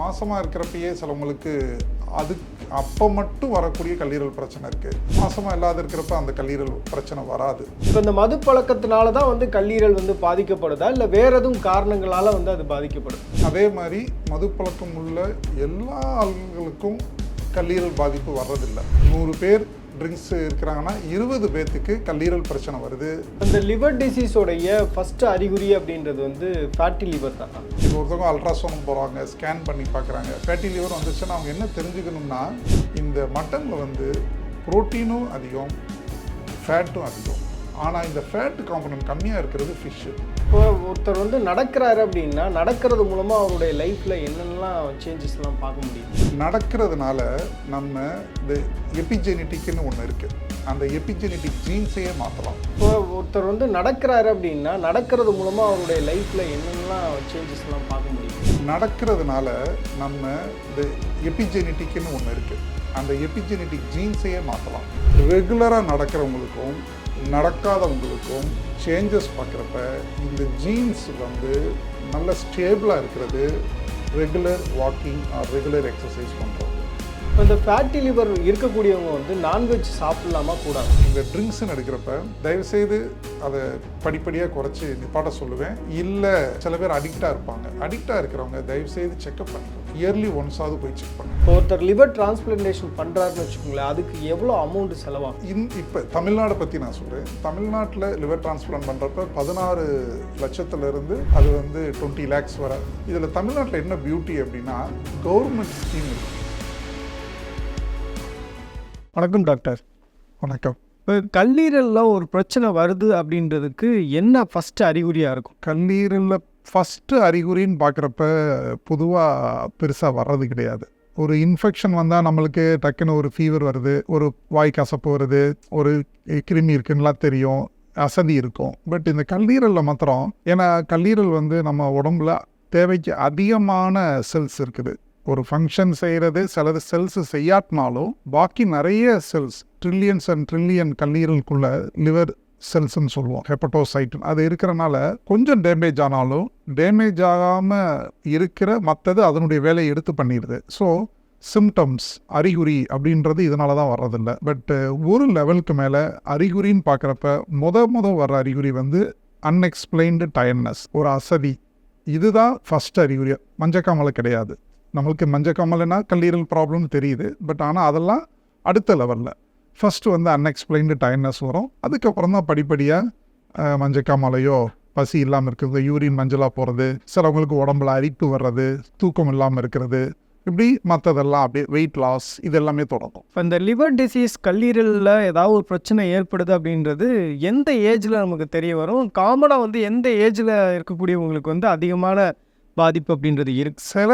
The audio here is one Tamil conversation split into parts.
மாசமாக இருக்கிறப்பயே சிலவங்களுக்கு அது அப்போ மட்டும் வரக்கூடிய கல்லீரல் பிரச்சனை இருக்குது மாசமாக இல்லாத இருக்கிறப்ப அந்த கல்லீரல் பிரச்சனை வராது. இப்போ இந்த மது பழக்கத்தினால தான் வந்து கல்லீரல் வந்து பாதிக்கப்படுதா? இல்லை வேற எதுவும் காரணங்களால வந்து அது பாதிக்கப்படுது? அதே மாதிரி மது பழக்கம் உள்ள எல்லா ஆள்களுக்கும் கல்லீரல் பாதிப்பு வர்றதில்லை. நூறு பேர் ட்ரிங்க்ஸ் இருக்கிறாங்கன்னா இருபது பேர்த்துக்கு கல்லீரல் பிரச்சனை வருது. இந்த லிவர் டிசீஸோடைய ஃபர்ஸ்ட் அறிகுறி அப்படின்றது வந்து ஃபேட்டி லிவர் தான். இப்போ ஒருத்தவங்க அல்ட்ராசோனம் போகிறாங்க ஸ்கேன் பண்ணி பார்க்குறாங்க. ஃபேட்டி லிவர் வந்துச்சுன்னா அவங்க என்ன தெரிஞ்சுக்கணும்னா இந்த மட்டனில் வந்து புரோட்டீனும் அதிகம் ஃபேட்டும் அதிகம். ஆனால் இந்த ஃபேட் காம்பனன்ட் கம்மியாக இருக்கிறது ஃபிஷ்ஷு இப்போ ஒருத்தர் வந்து நடக்கிறாரு அப்படின்னா நடக்கிறது மூலமாக அவருடைய லைஃப்பில் என்னென்னலாம் சேஞ்சஸ்லாம் பார்க்க முடியும்? நடக்கிறதுனால நம்ம இந்த எபிஜெனட்டிக்னு ஒன்று இருக்குது அந்த எபிஜெனட்டிக் ஜீன்ஸையே மாற்றலாம் இப்போ ஒருத்தர் வந்து நடக்கிறாரு அப்படின்னா நடக்கிறது மூலமாக அவருடைய லைஃப்பில் என்னென்னலாம் சேஞ்சஸ்லாம் பார்க்க முடியும்? நடக்கிறதுனால நம்ம இந்த எபிஜெனட்டிக்னு ஒன்று இருக்குது அந்த எபிஜெனட்டிக் ஜீன்ஸையே மாற்றலாம் ரெகுலராக நடக்கிறவங்களுக்கும் நடக்காதவங்களுக்கும் சேஞ்சஸ் பார்க்குறப்ப இந்த ஜீன்ஸ் வந்து நல்ல ஸ்டேபிளாக இருக்கிறது regular walking or regular exercise பண்ணுறவங்க இப்போ இந்த ஃபேட்டி லிவர் இருக்கக்கூடியவங்க வந்து நான்வெஜ் சாப்பிடலாமா கூடாது? இந்த ட்ரிங்க்ஸ்னு எடுக்கிறப்ப தயவுசெய்து அதை படிப்படியாக குறைச்சி நிப்பாட்ட சொல்லுவேன். இல்லை சில பேர் அடிக்டாக இருப்பாங்க. அடிக்டாக இருக்கிறவங்க தயவுசெய்து செக்அப் பண்ணிக்கணும் இயர்லி ஒன்ஸாவது போய் செக் பண்ணுங்க இப்போ ஒருத்தர் லிவர் டிரான்ஸ்பிளான்டேஷன் பண்ணுறாருன்னு வச்சுக்கோங்களேன் அதுக்கு எவ்வளோ அமௌண்ட் செலவாகும்? இன் இப்போ தமிழ்நாடு பற்றி நான் சொல்கிறேன் தமிழ்நாட்டில் லிவர் டிரான்ஸ்பிளான்ட் பண்ணுறப்ப பதினாறு லட்சத்துலேருந்து அது வந்து டுவெண்ட்டி லேக்ஸ் வர. இதில் தமிழ்நாட்டில் என்ன பியூட்டி அப்படின்னா கவர்மெண்ட் ஸ்கீம் இருக்கு. வணக்கம் டாக்டர் வணக்கம். இப்போ கல்லீரலில் ஒரு பிரச்சனை வருது அப்படின்றதுக்கு என்ன ஃபர்ஸ்ட் அறிகுறியாக இருக்கும்? கல்லீரலில் ஃபஸ்ட்டு அறிகுறின்னு பார்க்குறப்ப பொதுவாக பெருசாக வர்றது கிடையாது. ஒரு இன்ஃபெக்ஷன் வந்தால் நம்மளுக்கு டக்குன்னு ஒரு ஃபீவர் வருது ஒரு வாய் கசப்பு வருது ஒரு கிருமி இருக்குன்னுலாம் தெரியும் அசதி இருக்கும். பட் இந்த கல்லீரலில் மாத்திரம் ஏன்னா கல்லீரல் வந்து நம்ம உடம்புல தேவைக்கு அதிகமான செல்ஸ் இருக்குது. ஒரு ஃபங்க்ஷன் செய்கிறது சிலது செல்ஸ் செய்யாட்டினாலும் பாக்கி நிறைய செல்ஸ் ட்ரில்லியன்ஸ் அண்ட் ட்ரில்லியன் கல்லீரலுக்குள்ள லிவர் செல்ஸ்ன்னு சொல்லுவோம் ஹெப்படோசைட் அது இருக்கிறனால கொஞ்சம் டேமேஜ் ஆனாலும் டேமேஜ் ஆகாமல் இருக்கிற மற்றது அதனுடைய வேலையை எடுத்து பண்ணிடுது. ஸோ சிம்டம்ஸ் அறிகுறி அப்படின்றது இதனால தான் வர்றதில்ல. பட் ஒரு லெவலுக்கு மேலே அறிகுறின்னு பார்க்குறப்ப முத முத வர்ற அறிகுறி வந்து அன்எக்ஸ்பிளைன்டு டயர்னஸ் ஒரு அசதி. இதுதான் ஃபஸ்ட் அறிகுறி. மஞ்சக்காமலை கிடையாது. நம்மளுக்கு மஞ்சக்காமலைனா கல்லீரல் ப்ராப்ளம் தெரியுது. பட் ஆனால் அதெல்லாம் அடுத்த லெவலில் ஃபஸ்ட்டு வந்து அன்எக்ஸ்பிளைன்டு டயர்னஸ் வரும். அதுக்கப்புறம் தான் படிப்படியாக மஞ்சக்காமலையோ பசி இல்லாமல் இருக்கிறது யூரின் மஞ்சளாக போகிறது சிலவங்களுக்கு உடம்புல அரிப்பு வர்றது தூக்கம் இல்லாமல் இருக்கிறது இப்படி மற்றதெல்லாம் அப்படியே வெயிட் லாஸ் இது எல்லாமே தொடங்கும். இப்போ இந்த லிவர் டிசீஸ் கல்லீரலில் ஏதாவது ஒரு பிரச்சனை ஏற்படுது அப்படின்றது எந்த ஏஜில் நமக்கு தெரிய வரும்? காமனாக வந்து எந்த ஏஜில் இருக்கக்கூடியவங்களுக்கு வந்து அதிகமான பாதிப்பு அப்படின்றது இருக்கு. சில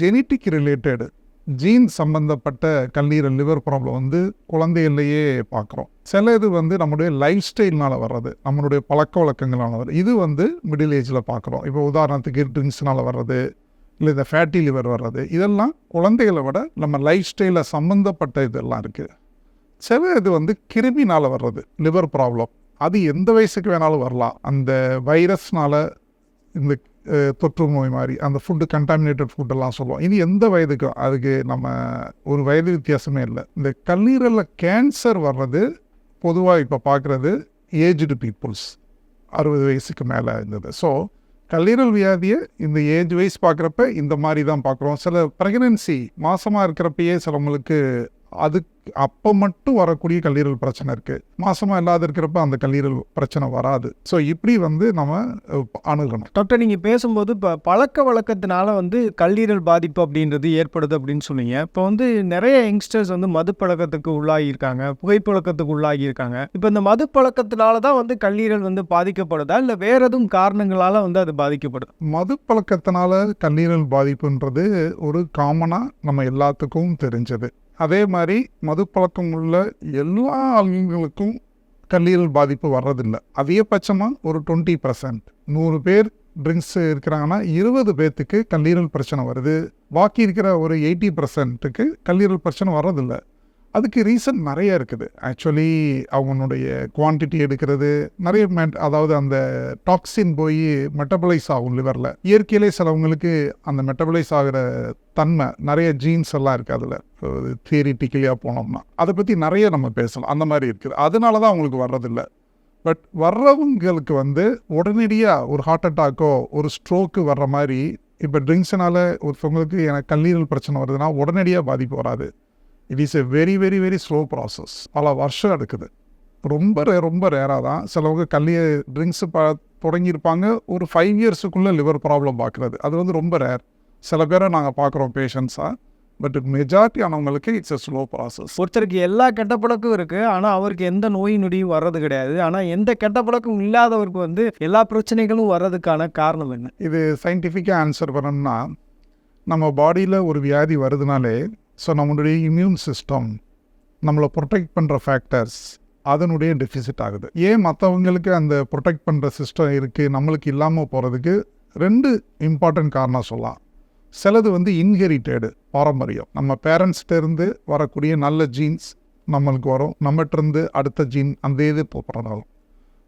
ஜெனட்டிக் ரிலேட்டட் ஜீன் சம்பந்தப்பட்ட கல்லீரல் லிவர் ப்ராப்ளம் வந்து குழந்தைகள்லையே பார்க்குறோம். சில இது வந்து நம்முடைய லைஃப் ஸ்டைல்னால் வர்றது நம்மளுடைய பழக்க வழக்கங்களால் வர்றது. இது வந்து மிடில் ஏஜில் பார்க்குறோம். இப்போ உதாரணத்துக்கு ட்ரிங்க்ஸ்னால் வர்றது இல்லை இந்த ஃபேட்டி லிவர் வர்றது இதெல்லாம் குழந்தைகளை விட நம்ம லைஃப் ஸ்டைலில் சம்மந்தப்பட்ட இதெல்லாம் இருக்குது சில இது வந்து கிருமினால் வர்றது லிவர் ப்ராப்ளம். அது எந்த வயசுக்கு வேணாலும் வரலாம். அந்த வைரஸ்னால் இந்த தொற்று நோய் மாதிரி அந்த ஃபுட்டு கண்டாமினேட்டட் ஃபுட்டெல்லாம் சொல்லுவோம். இது எந்த வயதுக்கும் அதுக்கு நம்ம ஒரு வயது வித்தியாசமே இல்லை. இந்த கல்லீரலில் கேன்சர் வர்றது பொதுவாக இப்போ பார்க்குறது ஏஜ்டு பீப்புள்ஸ் அறுபது வயசுக்கு மேலே இருந்தது. ஸோ கல்லீரல் வியாதியை இந்த ஏஜ் வைஸ் பார்க்குறப்ப இந்த மாதிரி தான் பார்க்குறோம் சில ப்ரெக்னென்சி மாதமாக இருக்கிறப்பயே சிலவங்களுக்கு அதுக்கு அப்போ மட்டும் வரக்கூடிய கல்லீரல் பிரச்சனை இருக்குது மாசமாக இல்லாத இருக்கிறப்ப அந்த கல்லீரல் பிரச்சனை வராது. ஸோ இப்படி வந்து நம்ம அணுகணும். டாக்டர் நீங்கள் பேசும்போது இப்போ பழக்க வழக்கத்தினால வந்து கல்லீரல் பாதிப்பு அப்படின்றது ஏற்படுது அப்படின்னு சொன்னீங்க. இப்போ வந்து நிறைய யங்ஸ்டர்ஸ் வந்து மது பழக்கத்துக்கு உள்ளாகியிருக்காங்க. புகைப்பழக்கத்துக்கு உள்ளாகியிருக்காங்க. இப்போ இந்த மது பழக்கத்தினால தான் வந்து கல்லீரல் வந்து பாதிக்கப்படுதா? இல்லை வேற எதுவும் காரணங்களால வந்து அது பாதிக்கப்படுது? மது பழக்கத்தினால கல்லீரல் பாதிப்புன்றது ஒரு காமனாக நம்ம எல்லாத்துக்கும் தெரிஞ்சது. அதே மாதிரி மது பழக்கம் உள்ள எல்லா ஆளுங்களுக்கும் கல்லீரல் பாதிப்பு வர்றதில்லை. அதிகபட்சமாக ஒரு டுவெண்ட்டி பர்சன்ட் நூறு பேர் ட்ரிங்க்ஸ் இருக்கிறாங்கன்னா இருபது பேர்த்துக்கு கல்லீரல் பிரச்சனை வருது. பாக்கி இருக்கிற ஒரு எயிட்டி பர்சன்ட்டுக்கு கல்லீரல் பிரச்சனை வர்றதில்லை. அதுக்கு ரீசன் நிறைய இருக்குது. ஆக்சுவலி அவனுடைய குவான்டிட்டி எடுக்கிறது நிறைய அதாவது அந்த டாக்ஸின் போய் மெட்டபலைஸ் ஆகும் லிவரில் இயற்கையிலே சிலவங்களுக்கு அந்த மெட்டபலைஸ் ஆகிற தன்மை நிறைய ஜீன்ஸ் எல்லாம் இருக்குது அதில். தியரிட்டிக்கலியாக போனோம்னா. அதை பற்றி நிறைய நம்ம பேசலாம். அந்த மாதிரி இருக்குது. அதனால தான் அவங்களுக்கு வர்றதில்லை. பட் வர்றவங்களுக்கு வந்து உடனடியாக ஒரு ஹார்ட் அட்டாக்கோ ஒரு ஸ்ட்ரோக்கு வர்ற மாதிரி இப்போ ட்ரிங்க்ஸ்னால ஒருத்தவங்களுக்கு எனக்கு கல்லீரல் பிரச்சனை வருதுன்னா உடனடியாக பாதிப்பு வராது. It is a very very very slow process பல வருஷம் எடுக்குது. ரொம்ப rare- ரொம்ப ரேராக தான். சிலவங்க கல்லி ட்ரிங்க்ஸு ப தொடங்கியிருப்பாங்க. ஒரு ஃபைவ் இயர்ஸுக்குள்ளே லிவர் ப்ராப்ளம் பார்க்குறது. அது வந்து ரொம்ப ரேர் சில பேரை நாங்கள் பார்க்குறோம் பேஷண்ட்ஸாக பட் மெஜாரிட்டி ஆனவங்களுக்கு இட்ஸ் எ ஸ்லோ ப்ராசஸ் ஒருத்தருக்கு எல்லா கெட்ட பழக்கம் இருக்குது ஆனால் அவருக்கு எந்த நோய் நொடியும் வர்றது கிடையாது. ஆனால் எந்த கெட்ட பழக்கம் இல்லாதவருக்கு வந்து எல்லா பிரச்சனைகளும் வர்றதுக்கான காரணம் என்ன? இது சயின்டிஃபிக்காக ஆன்சர் பண்ணணும்னா நம்ம பாடியில் ஒரு வியாதி வருதுனாலே ஸோ நம்மளுடைய இம்யூன் சிஸ்டம் நம்மளை ப்ரொடெக்ட் பண்ணுற ஃபேக்டர்ஸ் அதனுடைய டெஃபிசிட் ஆகுது. ஏன் மற்றவங்களுக்கு அந்த ப்ரொடெக்ட் பண்ணுற சிஸ்டம் இருக்குது நம்மளுக்கு இல்லாமல் போகிறதுக்கு ரெண்டு இம்பார்ட்டன்ட் காரணம் சொல்லலாம். சிலது வந்து இன்ஹெரிட்டடு பாரம்பரியம். நம்ம பேரண்ட்ஸ்கிட்ட வரக்கூடிய நல்ல ஜீன்ஸ் நம்மளுக்கு வரும். நம்மகிட்டருந்து அடுத்த ஜீன் அந்த இது போகிறனாலும்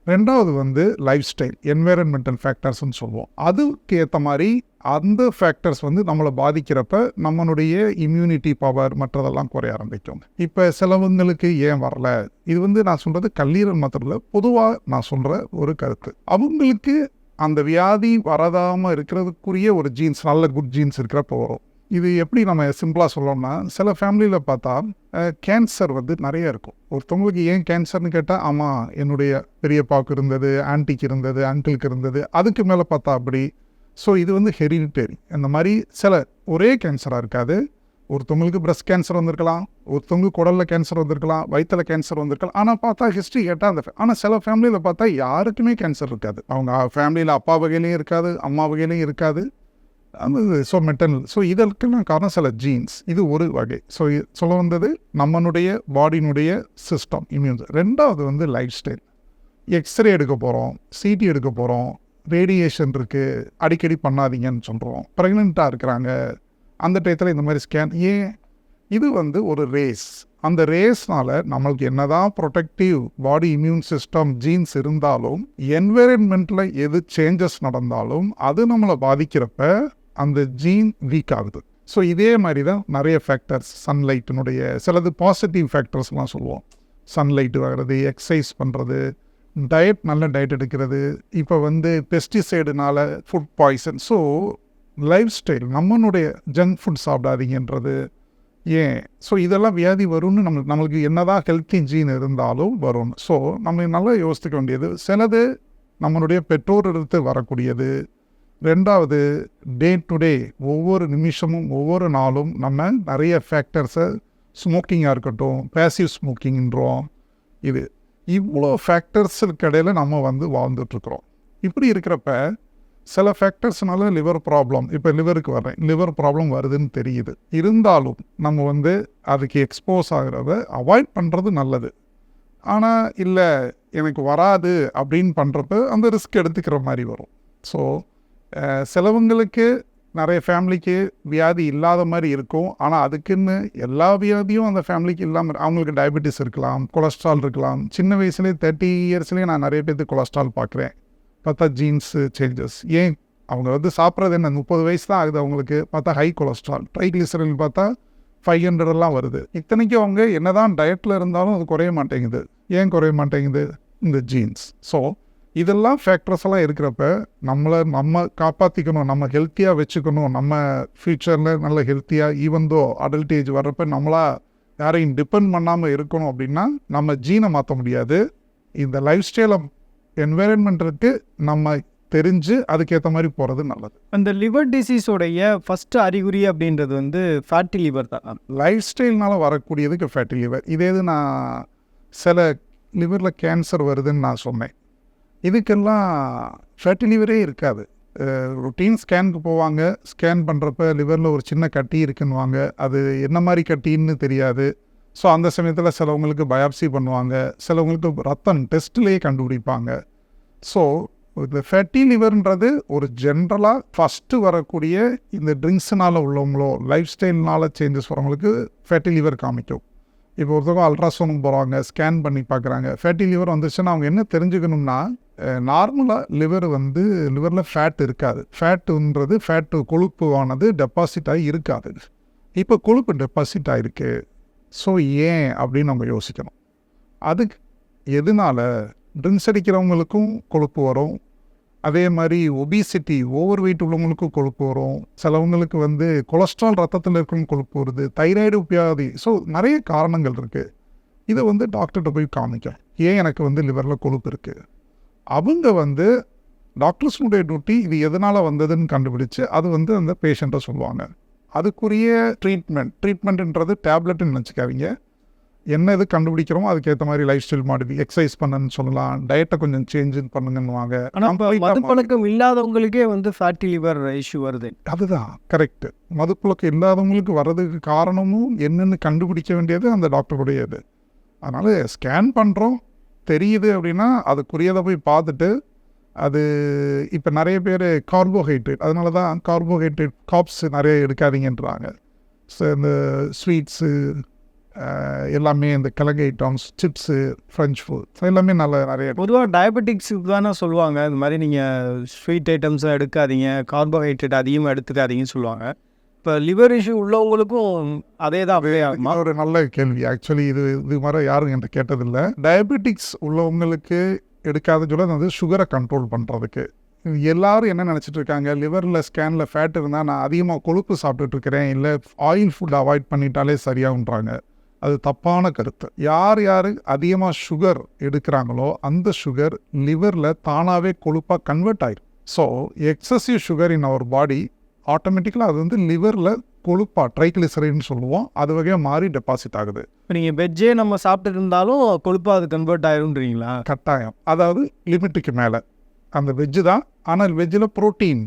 ரெண்டாவது வந்து லைஃப் ஸ்டைல் என்வைரன்மெண்டல் ஃபேக்டர்ஸ்னு சொல்லுவோம். அதுக்கு ஏற்ற மாதிரி அந்த ஃபேக்டர்ஸ் வந்து நம்மளை பாதிக்கிறப்ப நம்மளுடைய இம்யூனிட்டி பவர் மற்றதெல்லாம் குறைய ஆரம்பிக்கும். இப்போ சிலவங்களுக்கு ஏன் வரல? இது வந்து நான் சொல்கிறது கல்லீரல் மாத்திரம் இல்லை பொதுவாக நான் சொல்கிற ஒரு கருத்து. அவங்களுக்கு அந்த வியாதி வரதாமல் இருக்கிறதுக்குரிய ஒரு ஜீன்ஸ் நல்ல குட் ஜீன்ஸ் இருக்கிறப்ப வரும். இது எப்படி நம்ம சிம்பிளாக சொல்லணும்னா சில ஃபேமிலியில் பார்த்தா கேன்சர் வந்து நிறைய இருக்கும். ஒருத்தவங்களுக்கு ஏன் கேன்சர்னு கேட்டால் ஆமாம் என்னுடைய பெரியப்பாவுக்கு இருந்தது ஆன்ட்டிக்கு இருந்தது அங்கிளுக்கு இருந்தது அதுக்கு மேலே பார்த்தா அப்படி ஸோ இது வந்து ஹெரிடிட்டரி இந்த மாதிரி சில ஒரே கேன்சராக இருக்காது. ஒருத்தவங்களுக்கு பிரஸ்ட் கேன்சர் வந்திருக்கலாம். ஒருத்தவங்களுக்கு குடலில் கேன்சர் வந்திருக்கலாம். வயிற்றில் கேன்சர் வந்திருக்கலாம். ஆனால் பார்த்தா ஹிஸ்ட்ரி கேட்டால் அந்த ஆனால் சில ஃபேமிலியில் பார்த்தா யாருக்குமே கேன்சர் இருக்காது. அவங்க ஃபேமிலியில் அப்பா வகையிலையும் இருக்காது. அம்மா வகையிலையும் இருக்காது. அந்த ஸோ மெட்டனல் ஸோ இதற்கெல்லாம் காரணம் சில ஜீன்ஸ் இது ஒரு வகை. ஸோ சொல்ல வந்தது நம்மளுடைய பாடியினுடைய சிஸ்டம் இம்யூன் ரெண்டாவது வந்து லைஃப் ஸ்டைல் எக்ஸ்ரே எடுக்க போகிறோம் சிடி எடுக்க போகிறோம் ரேடியேஷன் இருக்குது அடிக்கடி பண்ணாதீங்கன்னு சொல்கிறோம் ப்ரெக்னெண்ட்டாக இருக்கிறாங்க. அந்த டயத்தில் இந்த மாதிரி ஸ்கேன் ஏன்? இது வந்து ஒரு ரேஸ் அந்த ரேஸ்னால் நம்மளுக்கு என்ன தான் protective body immune system genes இருந்தாலும் என்வைரன்மெண்ட்டில் எது சேஞ்சஸ் நடந்தாலும் அது நம்மளை பாதிக்கிறப்ப அந்த ஜீன் வீக் ஆகுது. ஸோ இதே மாதிரி தான் நிறைய ஃபேக்டர்ஸ் சன்லைட்டினுடைய சிலது பாசிட்டிவ் ஃபேக்டர்ஸ்லாம் சொல்லுவோம். சன்லைட் வர்றது எக்ஸசைஸ் பண்ணுறது டயட் நல்ல டயட் எடுக்கிறது. இப்போ வந்து பெஸ்டிசைடுனால food poison so lifestyle நம்மளுடைய ஜங்க் ஃபுட் சாப்பிடாதீங்கன்றது. ஏன்? ஸோ இதெல்லாம் வியாதி வரும்னு நம்ம நம்மளுக்கு என்னதான் ஹெல்த்தி ஜீன் இருந்தாலும் வரும். ஸோ நம்ம நல்லா யோசிக்க வேண்டியது சிலது நம்மளுடைய பெற்றோரிடத்து வரக்கூடியது. ரெண்டாவது டே டு டே ஒவ்வொரு நிமிஷமும் ஒவ்வொரு நாளும் நம்ம நிறைய ஃபேக்டர்ஸை ஸ்மோக்கிங்காக இருக்கட்டும் பேசிவ் ஸ்மோக்கிங்ன்றோம் இது இவ்வளோ ஃபேக்டர்ஸுக்கு இடையில நம்ம வந்து வாழ்ந்துட்டுருக்குறோம். இப்படி இருக்கிறப்ப சில ஃபேக்டர்ஸ்னால லிவர் ப்ராப்ளம் இப்போ லிவருக்கு வரேன் லிவர் ப்ராப்ளம் வருதுன்னு தெரியுது. இருந்தாலும் நம்ம வந்து அதுக்கு எக்ஸ்போஸ் ஆகிறத அவாய்ட் பண்ணுறது நல்லது. ஆனால் இல்லை எனக்கு வராது அப்படின்னு பண்ணுறப்ப அந்த ரிஸ்க் எடுத்துக்கிற மாதிரி வரும். ஸோ சிலவங்களுக்கு நிறைய ஃபேமிலிக்கு வியாதி இல்லாத மாதிரி இருக்கும். ஆனால் அதுக்குன்னு எல்லா வியாதியும் அந்த ஃபேமிலிக்கு இல்லாமல் அவங்களுக்கு டயபெட்டிஸ் இருக்கலாம் கொலஸ்ட்ரால் இருக்கலாம். சின்ன வயசுலேயே தேர்ட்டி இயர்ஸ்லேயே நான் நிறைய பேர்த்து கொலஸ்ட்ரால் பார்க்குறேன் பார்த்தா ஜீன்ஸு சேஞ்சஸ் ஏன்? அவங்க வந்து சாப்பிட்றது என்ன? முப்பது வயசு தான் ஆகுது அவங்களுக்கு. பார்த்தா ஹை கொலஸ்ட்ரால் ட்ரைக்ளிசரின் பார்த்தா ஃபைவ் ஹண்ட்ரட்லாம் வருது. இத்தனைக்கும் அவங்க என்னதான் டயட்டில் இருந்தாலும் அது குறைய மாட்டேங்குது. ஏன் குறைய மாட்டேங்குது? இந்த ஜீன்ஸ் ஸோ இதெல்லாம் ஃபேக்டர்ஸ் எல்லாம் இருக்கிறப்ப நம்மளை நம்ம காப்பாற்றிக்கணும் நம்ம ஹெல்த்தியாக வச்சுக்கணும். நம்ம ஃப்யூச்சரில் நல்ல ஹெல்த்தியாக ஈவந்தோ அடல்ட் ஏஜ் வர்றப்ப நம்மளா யாரையும் டிபெண்ட் பண்ணாமல் இருக்கணும் அப்படின்னா நம்ம ஜீனை மாற்ற முடியாது. இந்த லைஃப் ஸ்டைலை என்வைரன்மெண்ட்டுக்கு நம்ம தெரிஞ்சு அதுக்கேற்ற மாதிரி போகிறது நல்லது. அந்த லிவர் டிசீஸோடைய ஃபர்ஸ்ட் அறிகுறி அப்படின்றது வந்து ஃபேட்டி லிவர் தான். லைஃப் ஸ்டைல்னால வரக்கூடியதுக்கு ஃபேட்டி லிவர் இதே இது நான் சில லிவரில் கேன்சர் வருதுன்னு நான் சொன்னேன். இதுக்கெல்லாம் ஃபேட்டி லிவரே இருக்காது. ரொட்டீன் ஸ்கேனுக்கு போவாங்க. ஸ்கேன் பண்ணுறப்ப லிவரில் ஒரு சின்ன கட்டி இருக்குன்னுவாங்க. அது என்ன மாதிரி கட்டின்னு தெரியாது. ஸோ அந்த சமயத்தில் சிலவங்களுக்கு பயாப்சி பண்ணுவாங்க. சிலவங்களுக்கு ரத்தம் டெஸ்ட்லேயே கண்டுபிடிப்பாங்க. ஸோ இந்த ஃபேட்டி லிவர்ன்றது ஒரு ஜென்ரலாக ஃபஸ்ட்டு வரக்கூடிய இந்த ட்ரிங்க்ஸுனால் உள்ளவங்களோ லைஃப் ஸ்டைல்னால் சேஞ்சஸ் வரவங்களுக்கு ஃபேட்டி லிவர் காமிக்கும். இப்போ ஒருத்தவங்க அல்ட்ராசவுண்ட் போகிறாங்க ஸ்கேன் பண்ணி பார்க்குறாங்க. ஃபேட்டி லிவர் வந்துச்சுன்னா அவங்க என்ன தெரிஞ்சுக்கணும்னா நார்மலாக லிவர் வந்து லிவரில் ஃபேட் இருக்காது. ஃபேட்டுன்றது ஃபேட்டு கொழுப்புவானது டெபாசிட் ஆகி இருக்காது. இப்போ கொழுப்பு டெபாசிட் ஆகிருக்கு ஸோ ஏன்? அப்படின்னு நம்ம யோசிக்கணும். அதுக்கு எதனால? ட்ரிங்க்ஸ் அடிக்கிறவங்களுக்கும் கொழுப்பு வரும். அதே மாதிரி ஒபிசிட்டி ஓவர் வெயிட் உள்ளவங்களுக்கும் கொழுப்பு வரும். சிலவங்களுக்கு வந்து கொலஸ்ட்ரால் ரத்தத்தில் இருக்கிறவங்க கொழுப்பு வருது. தைராய்டு வியாதி ஸோ நிறைய காரணங்கள் இருக்குது இதை வந்து டாக்டர்கிட்ட போய் காமிக்கும் ஏன் எனக்கு வந்து லிவரில் கொழுப்பு இருக்குது அவங்க வந்து டாக்டர்ஸ்னுடைய டியூட்டி இது எதனால் வந்ததுன்னு கண்டுபிடிச்சு அது வந்து அந்த பேஷண்ட்டை சொல்லுவாங்க. அதுக்குரிய ட்ரீட்மெண்ட் ட்ரீட்மெண்ட்ன்றது டேப்லெட்னு நினச்சிக்காதீங்க. என்ன இது கண்டுபிடிக்கிறோமோ அதுக்கேற்ற மாதிரி லைஃப் ஸ்டைல் மாடிஃபி எக்ஸசைஸ் பண்ணுன்னு சொல்லலாம். டயட்டை கொஞ்சம் சேஞ்ச் பண்ணுங்கன்னுவாங்க. மாத்தி- மதுப்பழக்கம் இல்லாதவங்களுக்கே வந்து ஃபேட்டி லிவர் இஷ்யூ வருது. அதுதான் கரெக்டு மதுப்புழக்கம் இல்லாதவங்களுக்கு வர்றதுக்கு காரணமும் என்னன்னு கண்டுபிடிக்க வேண்டியது அந்த டாக்டருடைய இது அதனால் ஸ்கேன் பண்ணுறோம் தெரியுது அப்படின்னா அதுக்குரியதை போய் பார்த்துட்டு அது இப்போ நிறைய பேர் கார்போஹைட்ரேட் அதனால தான் கார்போஹைட்ரேட் காப்ஸ் நிறைய எடுக்காதீங்கன்றாங்க. ஸோ இந்த ஸ்வீட்ஸு எல்லாமே இந்த கிழங்கு ஐட்டம்ஸ் சிப்ஸு ஃப்ரெஞ்ச் ஃபுட் எல்லாமே நல்ல நிறைய பொதுவாக டயபெட்டிக்ஸுக்கு தானே சொல்லுவாங்க. இந்த மாதிரி நீங்கள் ஸ்வீட் ஐட்டம்ஸை எடுக்காதீங்க கார்போஹைட்ரேட் அதிகமாக எடுத்துக்காதீங்கன்னு சொல்லுவாங்க. இப்போ லிவர் இஷ்யூ உள்ளவங்களுக்கும் அதே தான் இது ஒரு நல்ல கேள்வி. ஆக்சுவலி இது இது மாதிரி யாரும் என்கிட்ட கேட்டதில்லை. டயபெட்டிக்ஸ் உள்ளவங்களுக்கு எடுக்காத சொல்ல அது சுகரை கண்ட்ரோல் பண்ணுறதுக்கு எல்லாரும் என்ன நினச்சிட்டு இருக்காங்க? லிவரில் ஸ்கேனில் ஃபேட் இருந்தால் நான் அதிகமாக கொழுப்பு சாப்பிட்டுட்டு இருக்கிறேன். இல்லை ஆயில் ஃபுட் அவாய்ட் பண்ணிட்டாலே சரியாகுன்றாங்க அது தப்பான கருத்து. யார் யார் அதிகமாக சுகர் எடுக்கிறாங்களோ அந்த சுகர் லிவரில் தானாகவே கொழுப்பாக கன்வெர்ட் ஆயிடும் so excessive sugar in our body ஆட்டோமேட்டிக்கலாக அது வந்து லிவரில் கொழுப்பா ட்ரைக்ளிசரின்னு சொல்லுவோம். அது வகையாக மாறி டெபாசிட் ஆகுது. இப்போ நீங்கள் வெஜ்ஜே நம்ம சாப்பிட்டுட்டு இருந்தாலும் கொழுப்பாக அது கன்வெர்ட் ஆயிரும்ன்றீங்களா? கட்டாயம். அதாவது லிமிட்டுக்கு மேலே. அந்த வெஜ்ஜு தான். ஆனால் வெஜ்ஜில் புரோட்டீன்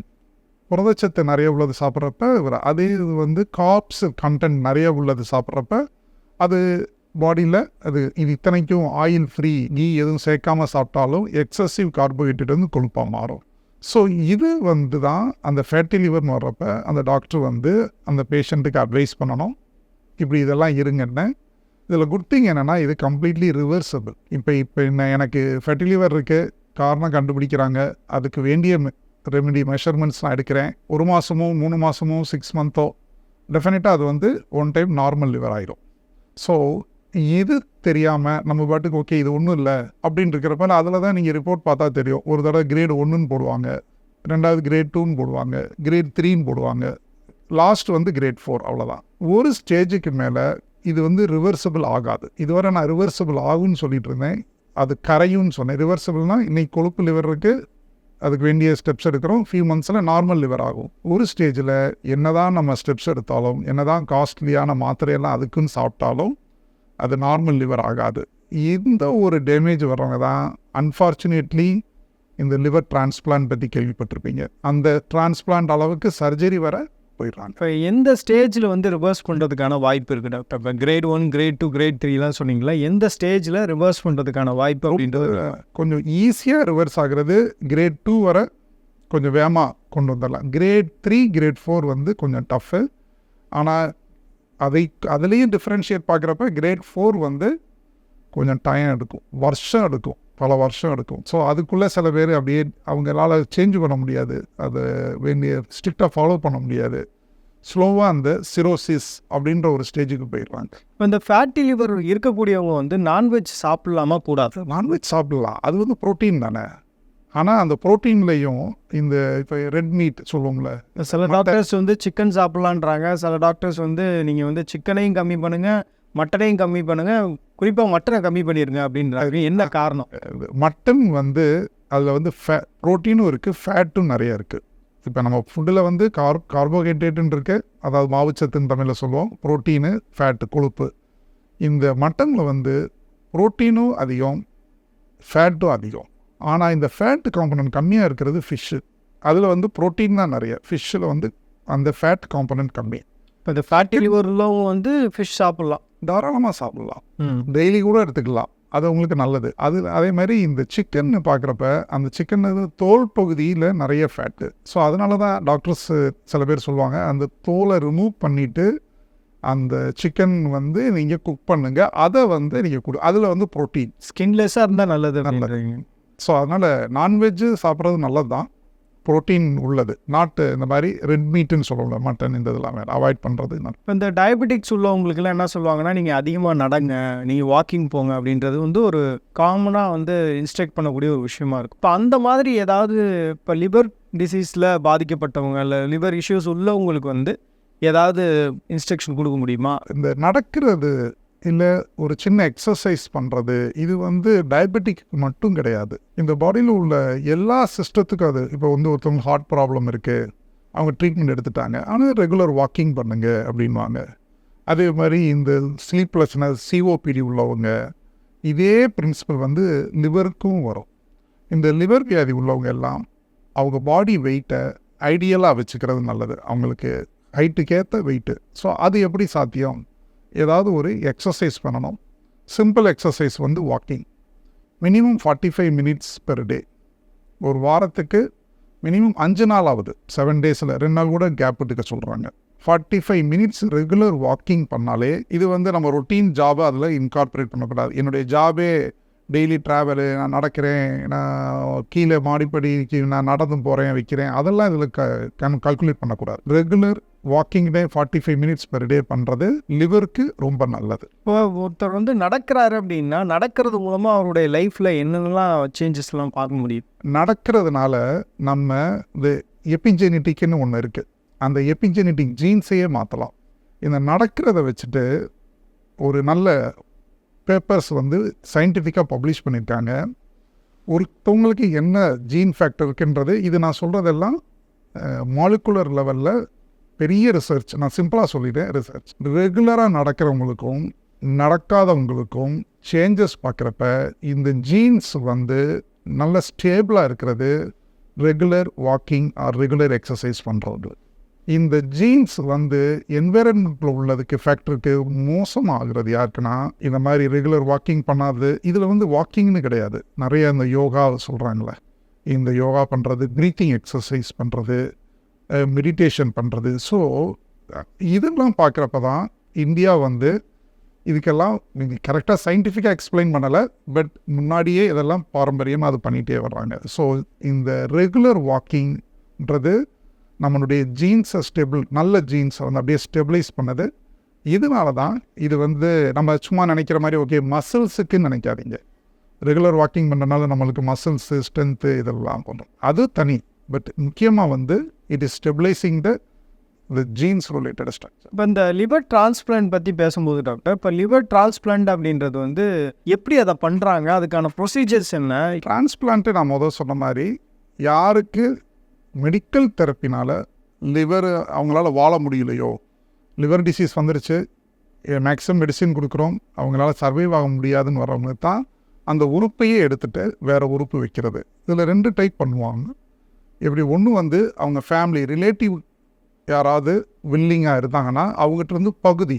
புரதச்சத்து நிறைய உள்ளது சாப்பிட்றப்ப அதே இது வந்து காப்ஸ் கண்டென்ட் நிறைய உள்ளது சாப்பிட்றப்ப அது பாடியில் அது இது இத்தனைக்கும் ஆயில் ஃப்ரீ கீ எதுவும் சேர்க்காம சாப்பிட்டாலும் எக்ஸசிவ் கார்போஹைட்ரேட் வந்து கொழுப்பாக மாறும். ஸோ இது வந்து தான் அந்த ஃபேட்டி லிவர்னு வர்றப்ப அந்த டாக்டர் வந்து அந்த பேஷண்ட்டுக்கு அட்வைஸ் பண்ணணும். இப்படி இதெல்லாம் இருங்கன்னு. இதில் குட் திங் என்னென்னா இது கம்ப்ளீட்லி ரிவர்சபிள் இப்போ இப்போ என்ன எனக்கு ஃபேட்டி லிவர் இருக்குது காரணம் கண்டுபிடிக்கிறாங்க. அதுக்கு வேண்டிய ரெமெடி மெஷர்மெண்ட்ஸ் நான் எடுக்கிறேன். ஒரு மாதமோ மூணு மாதமோ சிக்ஸ் மந்த்தோ டெஃபினட்டாக அது வந்து ஒன் டைம் நார்மல் லிவர் ஆயிரும். ஸோ இது தெரியாமல் நம்ம பாட்டுக்கு ஓகே இது ஒன்றும் இல்லை அப்படின்னு இருக்கிறப்ப அதில் தான் நீங்கள் ரிப்போர்ட் பார்த்தா தெரியும். ஒரு தடவை கிரேட் ஒன்றுன்னு போடுவாங்க. ரெண்டாவது கிரேட் டூன்னு போடுவாங்க. கிரேட் த்ரீன்னு போடுவாங்க. லாஸ்ட் வந்து கிரேட் ஃபோர் அவ்வளோதான் ஒரு ஸ்டேஜுக்கு மேலே இது வந்து ரிவர்சபிள் ஆகாது. இதுவரை நான் ரிவர்சபிள் ஆகும்னு சொல்லிட்டு இருந்தேன். அது கரையும்னு சொன்னேன். ரிவர்சபிள்னால் இன்னைக்கு கொழுப்பு லிவர் இருக்குது அதுக்கு வேண்டிய ஸ்டெப்ஸ் எடுக்கிறோம். ஃபியூ மந்த்ஸில் நார்மல் லிவர் ஆகும். ஒரு ஸ்டேஜில் என்னதான் நம்ம ஸ்டெப்ஸ் எடுத்தாலும் என்னதான் காஸ்ட்லியான மாத்திரையெல்லாம் அதுக்குன்னு சாப்பிட்டாலும் அது நார்மல் லிவர் ஆகாது. இந்த ஒரு டேமேஜ் வர்றவங்க தான் அன்ஃபார்ச்சுனேட்லி இந்த லிவர் டிரான்ஸ்பிளான்ட் பற்றி கேள்விப்பட்டிருப்பீங்க. அந்த டிரான்ஸ்பிளான்ட் அளவுக்கு சர்ஜரி வர போயிடுறாங்க. இப்போ எந்த ஸ்டேஜில் வந்து ரிவர்ஸ் பண்ணுறதுக்கான வாய்ப்பு இருக்குது டாக்டர் இப்போ grade one grade two grade த்ரீலாம் சொன்னீங்களா? எந்த ஸ்டேஜில் ரிவர்ஸ் பண்ணுறதுக்கான வாய்ப்பு அப்படின்றது? கொஞ்சம் ஈஸியாக ரிவர்ஸ் ஆகுறது கிரேட் டூ வரை கொஞ்சம் வேகமாக கொண்டு வந்துடலாம். கிரேட் த்ரீ கிரேட் ஃபோர் வந்து கொஞ்சம் டஃப்பு ஆனால் அதை அதுலேயும் டிஃப்ரென்ஷியேட் பார்க்குறப்ப கிரேட் ஃபோர் வந்து கொஞ்சம் டைம் எடுக்கும். வருஷம் எடுக்கும். பல வருஷம் எடுக்கும். ஸோ அதுக்குள்ளே சில பேர் அப்படியே அவங்களால சேஞ்ச் பண்ண முடியாது. அதை வேண்டிய ஸ்ட்ரிக்டாக ஃபாலோ பண்ண முடியாது. ஸ்லோவாக அந்த சிரோசிஸ் அப்படின்ற ஒரு ஸ்டேஜுக்கு போயிடுறாங்க. இப்போ இந்த ஃபேட்டி லிவர் இருக்கக்கூடியவங்க வந்து நான்வெஜ் சாப்பிடலாமா கூடாது? நான்வெஜ் சாப்பிடலாம். அது வந்து புரோட்டீன் தானே. ஆனால் அந்த புரோட்டீன்லேயும் இந்த இப்போ ரெட் மீட் சொல்லுவோம்ல சில டாக்டர்ஸ் வந்து சிக்கன் சாப்பிட்லான்றாங்க. சில டாக்டர்ஸ் வந்து நீங்கள் வந்து சிக்கனையும் கம்மி பண்ணுங்கள் மட்டனையும் கம்மி பண்ணுங்கள் குறிப்பாக மட்டனை கம்மி பண்ணிடுங்க அப்படின்றாங்க என்ன காரணம்? மட்டன் வந்து அதில் வந்து ஃபே ப்ரோட்டீனும் இருக்குது ஃபேட்டும் நிறைய இருக்குது இப்போ நம்ம ஃபுட்டில் வந்து கார் கார்போஹைட்ரேட்டுன்னு இருக்குது அதாவது மாவுச்சத்துன்னு தமிழில் சொல்லுவோம். ப்ரோட்டீனு ஃபேட்டு கொழுப்பு. இந்த மட்டனில் வந்து ப்ரோட்டீனும் அதிகம் ஃபேட்டும் அதிகம். ஆனால் இந்த ஃபேட் காம்பனன்ட் கம்மியாக இருக்கிறது ஃபிஷ்ஷு அதில் வந்து ப்ரோட்டீன் தான் நிறைய. ஃபிஷ்ஷில் வந்து அந்த ஃபேட் காம்பனன்ட் கம்மி. இப்போ இந்த ஃபேட்டி லிவர் உள்ளவங்க வந்து ஃபிஷ் சாப்பிட்லாம். தாராளமாக சாப்பிடலாம். டெய்லி கூட எடுத்துக்கலாம். அது உங்களுக்கு நல்லது. அது அதே மாதிரி இந்த சிக்கன் பார்க்குறப்ப அந்த சிக்கன் தோல் பகுதியில் நிறைய ஃபேட்டு ஸோ அதனால தான் டாக்டர்ஸ் சில பேர் சொல்லுவாங்க அந்த தோலை ரிமூவ் பண்ணிவிட்டு அந்த சிக்கன் வந்து நீங்கள் குக் பண்ணுங்க. அதை வந்து நீங்கள் கொடு. அதில் வந்து ப்ரோட்டீன் ஸ்கின்லெஸ்ஸாக இருந்தால் நல்லது நல்லது. ஸோ அதனால் நான்வெஜ்ஜு சாப்பிட்றது நல்லது தான் ப்ரோட்டீன் உள்ளது. நாட்டு இந்த மாதிரி ரெட் மீட்டுன்னு சொல்லுவோம்ல மட்டன் இந்த இதெல்லாம் வேறு. அவாய்ட் பண்ணுறது இந்த டயபெட்டிக்ஸ் உள்ளவங்களுக்குலாம் என்ன சொல்லுவாங்கன்னா நீங்கள் அதிகமாக நடங்க நீங்கள் வாக்கிங் போங்க அப்படின்றது வந்து ஒரு காமனாக வந்து இன்ஸ்ட்ரக்ட் பண்ணக்கூடிய ஒரு விஷயமா இருக்கும். இப்போ அந்த மாதிரி ஏதாவது இப்போ லிவர் டிசீஸில் பாதிக்கப்பட்டவங்க இல்லை லிவர் இஷ்யூஸ் உள்ளவங்களுக்கு வந்து ஏதாவது இன்ஸ்ட்ரக்ஷன் கொடுக்க முடியுமா? இந்த நடக்கிறது இல்லை ஒரு சின்ன எக்ஸசைஸ் பண்ணுறது இது வந்து டயபெட்டிக் மட்டும் கிடையாது. இந்த பாடியில் உள்ள எல்லா சிஸ்டத்துக்கும் அது இப்போ வந்து ஒருத்தவங்க ஹார்ட் ப்ராப்ளம் இருக்குது அவங்க ட்ரீட்மெண்ட் எடுத்துட்டாங்க ஆனால் ரெகுலர் வாக்கிங் பண்ணுங்க அப்படின்வாங்க அதே மாதிரி இந்த ஸ்லீப்லெஸ்னஸ் சிஓபிடி உள்ளவங்க இதே பிரின்சிபல் வந்து லிவருக்கும் வரும். இந்த லிவர் வியாதி உள்ளவங்க எல்லாம் அவங்க பாடி வெயிட்டை ஐடியலாக வச்சுக்கிறது நல்லது. அவங்களுக்கு ஹைட்டுக்கேற்ற வெயிட்டு ஸோ அது எப்படி சாத்தியம்? ஏதாவது ஒரு எக்ஸசைஸ் பண்ணணும். சிம்பிள் எக்ஸசைஸ் வந்து walking minimum forty five minutes per day ஒரு வாரத்துக்கு மினிமம் அஞ்சு நாள் ஆகுது செவன் டேஸில் ரெண்டு நாள் கூட கேப் விட்டுக்க சொல்கிறாங்க forty five minutes regular walking பண்ணாலே இது வந்து நம்ம ரொட்டீன் ஜாபை அதில் இன்கார்பரேட் பண்ணக்கூடாது. என்னுடைய ஜாபே டெய்லி ட்ராவலு நான் நடக்கிறேன் நான் கீழே மாடிப்படிக்கு நான் நடந்து போகிறேன் வைக்கிறேன் அதெல்லாம் இதில் க கால்குலேட் பண்ணக்கூடாது. Regular walking day forty five minutes per day பண்ணுறது லிவருக்கு ரொம்ப நல்லது. இப்போ ஒருத்தர் வந்து நடக்கிறாரு அப்படின்னா நடக்கிறது மூலமாக அவருடைய லைஃப்பில் என்னென்னலாம் சேஞ்சஸ்லாம் பார்க்க முடியும் நடக்கிறதுனால நம்ம இந்த எபிஜெனட்டிக்னு ஒன்று இருக்குது அந்த எபிஜெனட்டிக் ஜீன்ஸையே மாற்றலாம் இந்த நடக்கிறத வச்சுட்டு ஒரு நல்ல பேப்பர்ஸ் வந்து சயின்டிஃபிக்காக பப்ளிஷ் பண்ணியிருக்காங்க. ஒருத்தவங்களுக்கு என்ன ஜீன் ஃபேக்டர் இருக்குன்றது இது நான் சொல்கிறதெல்லாம் மாலிகுலர் லெவலில் பெரிய ரிசர்ச் நான் சிம்பிளாக சொல்லிட்டேன் ரிசர்ச் ரெகுலராக நடக்கிறவங்களுக்கும் நடக்காதவங்களுக்கும் சேஞ்சஸ் பார்க்குறப்ப இந்த ஜீன்ஸ் வந்து நல்ல ஸ்டேபிளாக இருக்கிறது regular walking or regular exercise பண்ணுறது இந்த ஜீன்ஸ் வந்து என்வைரன்மெண்ட்டில் உள்ளதுக்கு ஃபேக்டருக்கு மோசமாகிறது. யாருக்குன்னா இந்த மாதிரி ரெகுலர் வாக்கிங் பண்ணாது. இதில் வந்து வாக்கிங்னு கிடையாது. நிறைய இந்த யோகா சொல்கிறாங்களே இந்த யோகா பண்ணுறது ப்ரீத்திங் எக்ஸசைஸ் பண்ணுறது மெடிடேஷன் பண்ணுறது ஸோ இதெல்லாம் பார்க்குறப்ப தான் இந்தியா வந்து இதுக்கெல்லாம் நீங்கள் கரெக்டாக சயின்டிஃபிக்காக எக்ஸ்பிளைன் பண்ணலை பட் முன்னாடியே இதெல்லாம் பாரம்பரியமாக அது பண்ணிகிட்டே வர்றாங்க. ஸோ இந்த ரெகுலர் வாக்கிங்ன்றது நம்மளுடைய ஜீன்ஸை ஸ்டெபிள் நல்ல ஜீன்ஸை வந்து அப்படியே ஸ்டெபிளைஸ் பண்ணது. இதனால தான் இது வந்து நம்ம சும்மா நினைக்கிற மாதிரி ஓகே மசில்ஸுக்குன்னு நினைக்காதீங்க. ரெகுலர் வாக்கிங் பண்ணுறனால நம்மளுக்கு மசில்ஸு ஸ்ட்ரென்த்து இதெல்லாம் பண்ணுறோம் அது தனி பட் முக்கியமாக வந்து it is stabilising the the genes related structure இப்போ இந்த லிவர் டிரான்ஸ்பிளான்ட் பற்றி பேசும்போது டாக்டர் இப்போ லிவர் டிரான்ஸ்பிளான்ட் அப்படின்றது வந்து எப்படி அதை பண்ணுறாங்க அதுக்கான ப்ரொசீஜர்ஸ் என்ன? டிரான்ஸ்பிளான்ட்டு நான் முதல் சொன்ன மாதிரி யாருக்கு மெடிக்கல் தெரப்பினால் லிவர் அவங்களால வாழ முடியலையோ லிவர் டிசீஸ் வந்துருச்சு மேக்ஸிமம் மெடிசின் கொடுக்குறோம் அவங்களால சர்வைவ் ஆக முடியாதுன்னு வரவங்க தான் அந்த உறுப்பையே எடுத்துகிட்டு வேறு உறுப்பு வைக்கிறது. இதில் ரெண்டு டைப் பண்ணுவாங்க. இப்படி ஒன்று வந்து அவங்க ஃபேமிலி ரிலேட்டிவ் யாராவது வில்லிங்காக இருந்தாங்கன்னா அவங்ககிட்ட இருந்து பகுதி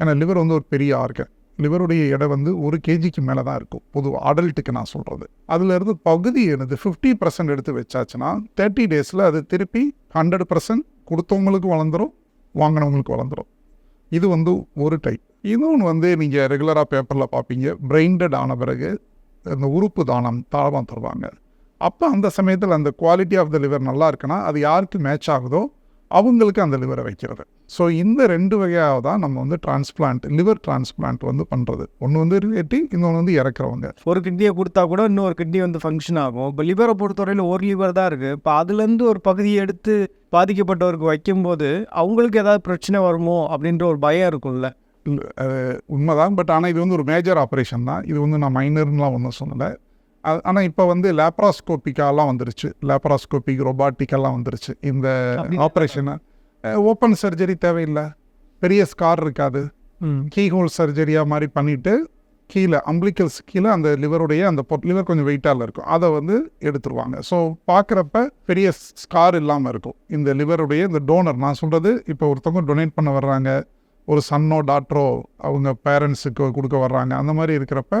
ஏன்னா லிவர் வந்து ஒரு பெரிய ஆர்கன் லிவருடைய எடை வந்து ஒரு கேஜிக்கு மேலே தான் இருக்கும். பொது அடல்ட்டுக்கு நான் சொல்கிறது அதுலேருந்து பகுதி எனது ஃபிஃப்டி பர்சன்ட் எடுத்து வச்சாச்சுன்னா தேர்ட்டி டேஸில் அது திருப்பி ஹண்ட்ரட் பர்சன்ட் கொடுத்தவங்களுக்கு வளர்ந்துரும் வாங்கினவங்களுக்கு வளர்ந்துடும் இது வந்து ஒரு டைப் இன்னொன்று வந்து நீங்கள் ரெகுலராக பேப்பரில் பார்ப்பீங்க பிரெயின்டட் ஆன பிறகு அந்த உறுப்பு தானம் தாளமாக தருவாங்க. அப்போ அந்த சமயத்தில் அந்த குவாலிட்டி ஆஃப் த லிவர் நல்லா இருக்குன்னா அது யாருக்கு மேட்ச் ஆகுதோ அவங்களுக்கு அந்த லிவரை வைக்கிறது. ஸோ இந்த ரெண்டு வகையாக தான் நம்ம வந்து டிரான்ஸ்பிளான்ட் லிவர் டிரான்ஸ்பிளான்ட் வந்து பண்ணுறது ஒன்று வந்து ரிலேட்டிவ் இன்னொன்று வந்து இறக்குறவங்க. ஒரு கிட்னியை கொடுத்தா கூட இன்னொரு கிட்னி வந்து ஃபங்க்ஷன் ஆகும். இப்போ லிவரை பொறுத்தவரையில் ஒரு லிவர் தான் இருக்குது இப்போ அதுலேருந்து ஒரு பகுதியை எடுத்து பாதிக்கப்பட்டவருக்கு வைக்கும்போது அவங்களுக்கு ஏதாவது பிரச்சனை வருமோ அப்படின்ற ஒரு பயம் இருக்கும்ல? உண்மைதான். பட் ஆனால் இது வந்து ஒரு மேஜர் ஆப்ரேஷன் தான். இது வந்து நான் மைனர்லாம் ஒன்றும் சொல்லலை. ஆனால் இப்போ வந்து லேப்ராஸ்கோப்பிக்காலாம் வந்துருச்சு. லேப்ராஸ்கோபிக் ரொபாட்டிக்கெல்லாம் வந்துருச்சு. இந்த? ஆப்ரேஷனை. ஓப்பன் சர்ஜரி தேவையில்லை. பெரிய ஸ்கார் இருக்காது. ம். கீஹோல் சர்ஜரியாக மாதிரி பண்ணிவிட்டு கீழே அம்பிளிக்கல்ஸ் கீழே அந்த லிவருடைய அந்த லிவர் கொஞ்சம் வெயிட்டாக இருக்கும். அதை வந்து எடுத்துருவாங்க. ஸோ பார்க்குறப்ப பெரிய ஸ்கார் இல்லாமல் இருக்கும். இந்த லிவருடைய இந்த டோனர் நான் சொல்கிறது இப்போ ஒருத்தவங்க டொனேட் பண்ண வர்றாங்க. ஒரு சன்னோ டாக்டரோ அவங்க பேரண்ட்ஸுக்கு கொடுக்க வர்றாங்க. அந்த மாதிரி இருக்கிறப்ப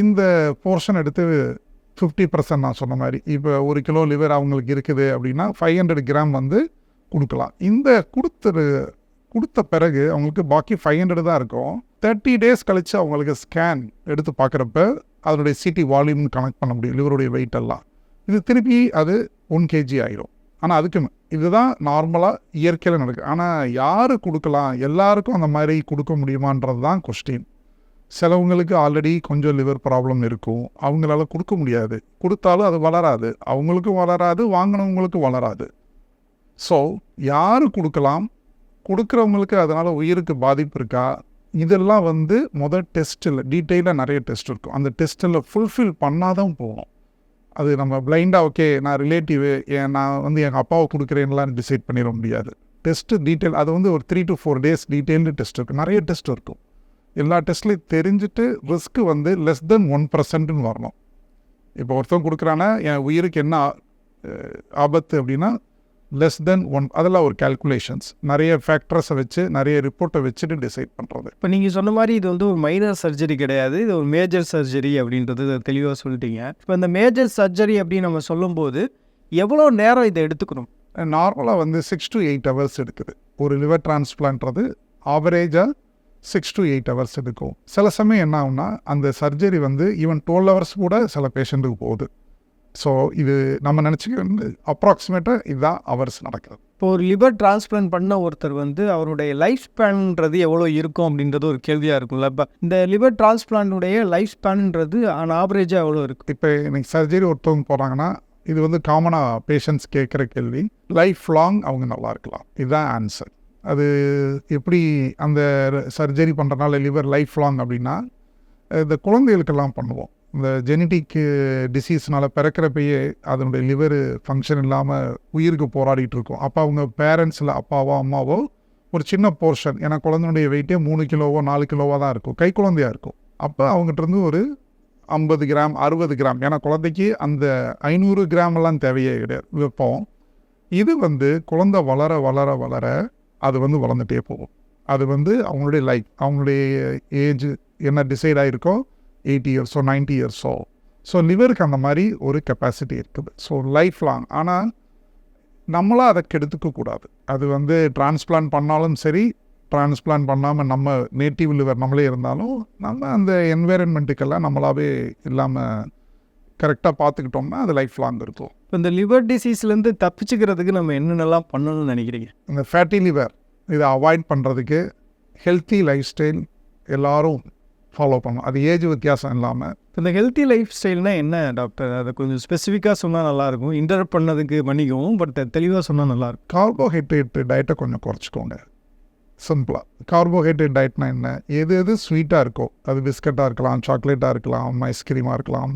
இந்த போர்ஷன் எடுத்து ஃபிஃப்டி பர்சன்ட் நான் சொன்ன மாதிரி. இப்போ ஒரு கிலோ லிவர் அவங்களுக்கு இருக்குது அப்படின்னா ஃபைவ் ஹண்ட்ரட் கிராம் வந்து கொடுக்கலாம். இந்த கொடுத்துரு கொடுத்த பிறகு அவங்களுக்கு பாக்கி ஃபைவ் ஹண்ட்ரட் தான் இருக்கும். தேர்ட்டி டேஸ் கழித்து அவங்களுக்கு ஸ்கேன் எடுத்து பார்க்குறப்ப அதனுடைய சிடி வால்யூம் கனெக்ட் பண்ண முடியும் லிவருடைய வெயிட் எல்லாம். இது திருப்பி அது ஒன் கேஜி ஆயிரும். ஆனால் அதுக்கு இதுதான் நார்மலாக இயற்கையில் நடக்குது ஆனால் யார் கொடுக்கலாம்? எல்லாருக்கும் அந்த மாதிரி கொடுக்க முடியுமான்றது தான் கொஸ்டின் சிலவங்களுக்கு ஆல்ரெடி கொஞ்சம் லிவர் ப்ராப்ளம் இருக்கும். அவங்களால கொடுக்க முடியாது. கொடுத்தாலும் அது வளராது. அவங்களுக்கும் வளராது வாங்கினவங்களுக்கும் வளராது. ஸோ யார் கொடுக்கலாம்? கொடுக்குறவங்களுக்கு அதனால் உயிருக்கு பாதிப்பு இருக்கா? இதெல்லாம் வந்து முதல் டெஸ்ட்டில் டீட்டெயிலாக நிறைய டெஸ்ட் இருக்கும். அந்த டெஸ்ட்டில் ஃபுல்ஃபில் பண்ணாதான் போகணும். அது நம்ம பிளைண்டாக ஓகே நான் ரிலேட்டிவ் நான் வந்து எங்கள் அப்பாவை கொடுக்குறேன்லாம் டிசைட் பண்ணிட முடியாது. டெஸ்ட்டு டீட்டெயில் அது வந்து ஒரு three to four days detailed test இருக்கும். நிறைய டெஸ்ட் இருக்கும். எல்லா டெஸ்ட்லையும் தெரிஞ்சுட்டு ரிஸ்க்கு வந்து லெஸ் தென் ஒன் பர்சன்ட்னு வரணும். இப்போ ஒருத்தன் கொடுக்குறான்னா என் உயிருக்கு என்ன ஆபத்து அப்படின்னா லெஸ் தென் ஒன் அதெல்லாம் ஒரு கால்குலேஷன்ஸ் நிறைய ஃபேக்டர்ஸை வச்சு நிறைய ரிப்போர்ட்டை வச்சுட்டு டிசைட் பண்ணுறது இப்போ நீங்கள் சொன்ன மாதிரி இது வந்து ஒரு மைனர் சர்ஜரி கிடையாது. இது ஒரு மேஜர் சர்ஜரி அப்படின்றது தெளிவாக சொல்லிட்டீங்க. இப்போ இந்த மேஜர் சர்ஜரி அப்படின்னு நம்ம சொல்லும்போது எவ்வளோ நேரம் இதை எடுத்துக்கணும்? நார்மலாக வந்து சிக்ஸ் டு எயிட் ஹவர்ஸ் எடுக்குது. ஒரு லிவர் டிரான்ஸ்பிளான்றது ஆவரேஜாக சிக்ஸ் டு எயிட் ஹவர்ஸ் எடுக்கும். சில சமயம் என்ன ஆகும்னா அந்த சர்ஜரி வந்து ஈவன் டுவெல் ஹவர்ஸ் கூட சில பேஷண்ட்டுக்கு போகுது. ஸோ இது நம்ம நினச்சிக்க அப்ராக்சிமேட்டாக இதுதான் ஹவர்ஸ் நடக்குது. இப்போ ஒரு லிவர் டிரான்ஸ்பிளான்ட் பண்ண ஒருத்தர் வந்து அவருடைய லைஃப் ஸ்பேன்ன்றது எவ்வளோ இருக்கும் அப்படின்றது ஒரு கேள்வியாக இருக்கும்ல. இப்போ இந்த லிவர் டிரான்ஸ்பிளான்ட்டுடைய லைஃப் ஸ்பேன்ன்றது ஆன் ஆவரேஜாக எவ்வளோ இருக்கும் இப்போ இன்னைக்கு சர்ஜரி ஒருத்தவங்க போகிறாங்கன்னா இது வந்து காமனாக பேஷண்ட்ஸ் கேட்குற கேள்வி. லைஃப் லாங் அவங்க நல்லா இருக்கலாம். இதுதான் ஆன்சர் அது எப்படி அந்த சர்ஜரி பண்ணுறனால லிவர் லைஃப் லாங் அப்படின்னா இந்த குழந்தைகளுக்கெல்லாம் பண்ணுவோம். இந்த ஜெனட்டிக் டிசீஸ்னால் பிறக்கிறப்பயே அதனுடைய லிவர் ஃபங்க்ஷன் இல்லாமல் உயிருக்கு போராடிட்டு இருக்கும். அப்போ அவங்க பேரண்ட்ஸில் அப்பாவோ அம்மாவோ ஒரு சின்ன போர்ஷன் ஏன்னா குழந்தையுடைய வெயிட்டே மூணு கிலோவோ நாலு கிலோவோ தான் இருக்கும். கை குழந்தையாக இருக்கும். அப்போ அவங்ககிட்ட ஒரு ஐம்பது கிராம் அறுபது கிராம் ஏன்னா குழந்தைக்கு அந்த ஐநூறு கிராம் எல்லாம் தேவையே கிடையாது. வைப்போம். இது வந்து குழந்தை வளர வளர வளர அது வந்து வளர்ந்துட்டே போகும். அது வந்து அவங்களுடைய லைஃப் அவங்களுடைய ஏஜ் என்ன டிசைட் ஆகிருக்கோ எயிட்டி இயர்ஸோ நைன்ட்டி இயர்ஸோ ஸோ லிவருக்கு அந்த மாதிரி ஒரு கெப்பாசிட்டி இருக்குது. ஸோ லைஃப் லாங் ஆனால் நம்மளாம் அதை கெடுத்துக்கக்கூடாது அது வந்து டிரான்ஸ்பிளான்ட் பண்ணாலும் சரி டிரான்ஸ்பிளான்ட் பண்ணாமல் நம்ம நேட்டிவ் லிவர் நம்மளே இருந்தாலும் நம்ம அந்த என்வைரன்மெண்ட்டுக்கெல்லாம் நம்மளாவே இல்லாமல் கரெக்டாக பார்த்துக்கிட்டோம்னா அது லைஃப் லாங் இருக்கும். இப்போ இந்த லிவர் டிசீஸ்லேருந்து தப்பிச்சுக்கிறதுக்கு நம்ம என்னென்னலாம் பண்ணணும்னு நினைக்கிறீங்க? இந்த ஃபேட்டி லிவர் இதை அவாய்ட் பண்ணுறதுக்கு ஹெல்த்தி லைஃப் ஸ்டைல் எல்லாரும் ஃபாலோ பண்ணணும். அது ஏஜ் வித்தியாசம் இல்லாமல் இந்த ஹெல்த்தி லைஃப் ஸ்டைல்னால் என்ன டாக்டர் அதை கொஞ்சம் ஸ்பெசிஃபிக்காக சொன்னால் நல்லாயிருக்கும் இன்டர்ப்ட் பண்ணதுக்கு மன்னிக்கவும் பட் தெளிவாக சொன்னால் நல்லாயிருக்கும் கார்போஹைட்ரேட் டயட்டை கொஞ்சம் குறைச்சிக்கோங்க. சிம்பிளாக கார்போஹைட்ரேட் டயட்னா என்ன? எது எது ஸ்வீட்டாக இருக்கோ அது பிஸ்கட்டாக இருக்கலாம் சாக்லேட்டாக இருக்கலாம் ஐஸ்கிரீமாக இருக்கலாம்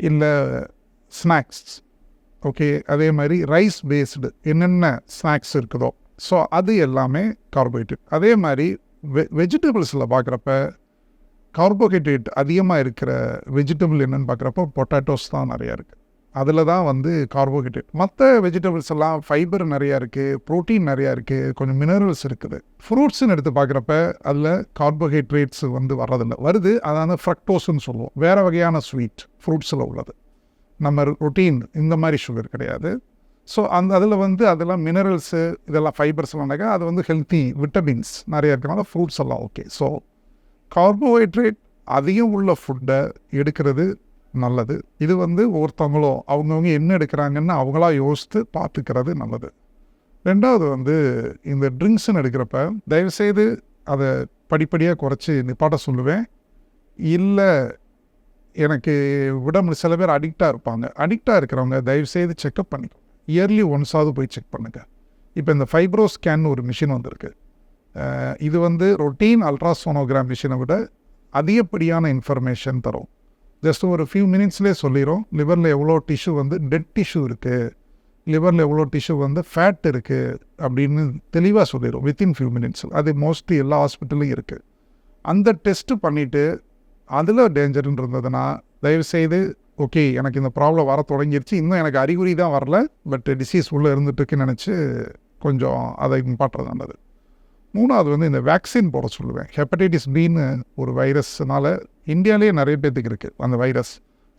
இல்லை ஸ்நாக்ஸ் ஓகே அதே மாதிரி ரைஸ் பேஸ்டு என்னென்ன ஸ்நாக்ஸ் இருக்குதோ. ஸோ அது எல்லாமே கார்போஹைட்ரேட் அதே மாதிரி வெ வெஜிடபிள்ஸில் பார்க்குறப்ப கார்போஹைட்ரேட் அதிகமாக இருக்கிற வெஜிடபிள் என்னென்னு பார்க்குறப்போ பொட்டேட்டோஸ் தான் நிறையா இருக்குது அதில் தான் வந்து கார்போஹைட்ரேட் மற்ற வெஜிடபிள்ஸ் எல்லாம் ஃபைபர் நிறையா இருக்குது ப்ரோட்டீன் நிறையா இருக்குது கொஞ்சம் மினரல்ஸ் இருக்குது. ஃப்ரூட்ஸ்னு எடுத்து பார்க்குறப்ப அதில் கார்போஹைட்ரேட்ஸ் வந்து வர்றதில்ல. வருது அதாவது ஃப்ரக்டோஸ்ன்னு சொல்லுவோம். வேறு வகையான ஸ்வீட் ஃப்ரூட்ஸில் உள்ளது. நம்ம ரொட்டீன் இந்த மாதிரி சுகர் கிடையாது. ஸோ அந்த அதில் வந்து அதெல்லாம் மினரல்ஸு இதெல்லாம் ஃபைபர்ஸ்லாம்னாக்கா அது வந்து ஹெல்த்தி விட்டமின்ஸ் நிறைய இருக்கனால ஃப்ரூட்ஸ் எல்லாம் ஓகே ஸோ கார்போஹைட்ரேட் அதிகம் உள்ள ஃபுட்டை எடுக்கிறது நல்லது. இது வந்து ஒருத்தவங்களும் அவங்கவுங்க என்ன எடுக்கிறாங்கன்னு அவங்களா யோசித்து பார்த்துக்கிறது நல்லது. ரெண்டாவது வந்து இந்த ட்ரிங்க்ஸுன்னு எடுக்கிறப்ப தயவுசெய்து அதை படிப்படியாக குறைச்சி நிப்பாட்ட சொல்லுவேன். இல்லை எனக்கு விட சில பேர் அடிக்டாக இருப்பாங்க. அடிக்டாக இருக்கிறவங்க தயவுசெய்து செக்அப் பண்ணிக்கோ. இயர்லி ஒன்ஸாவது போய் செக் பண்ணுங்கள் இப்போ இந்த ஃபைப்ரோ ஸ்கேன் ஒரு மிஷின் வந்திருக்கு. இது வந்து ரொட்டீன் அல்ட்ராசோனோகிராம் மிஷினை விட அதிகப்படியான இன்ஃபர்மேஷன் தரும். ஜஸ்ட் ஒரு ஃபியூ மினிட்ஸ்லேயே சொல்லிடும் லிவரில் எவ்வளோ டிஷ்யூ வந்து டெட் டிஷ்யூ இருக்குது லிவரில் எவ்வளோ டிஷ்யூ வந்து ஃபேட் இருக்குது அப்படின்னு தெளிவாக சொல்லிடும் வித்தின் ஃபியூ மினிட்ஸ் அது மோஸ்ட்லி எல்லா ஹாஸ்பிட்டல்லையும் இருக்குது அந்த டெஸ்ட்டு பண்ணிவிட்டு அதில் டேஞ்சர்னு இருந்ததுன்னா தயவுசெய்து ஓகே எனக்கு இந்த ப்ராப்ளம் வர தொடங்கிருச்சு. இன்னும் எனக்கு அறிகுறி தான் வரல. பட் டிசீஸ் உள்ளே இருந்துட்டுருக்குன்னு நினச்சி கொஞ்சம் அதை பாட்டுறது நல்லது. மூணாவது வந்து இந்த வேக்சின் போட சொல்லுவேன். ஹெப்படைட்டிஸ் பின்னு ஒரு வைரஸ்னால இந்தியாவிலேயே நிறைய பேர்த்துக்கு இருக்குது அந்த வைரஸ்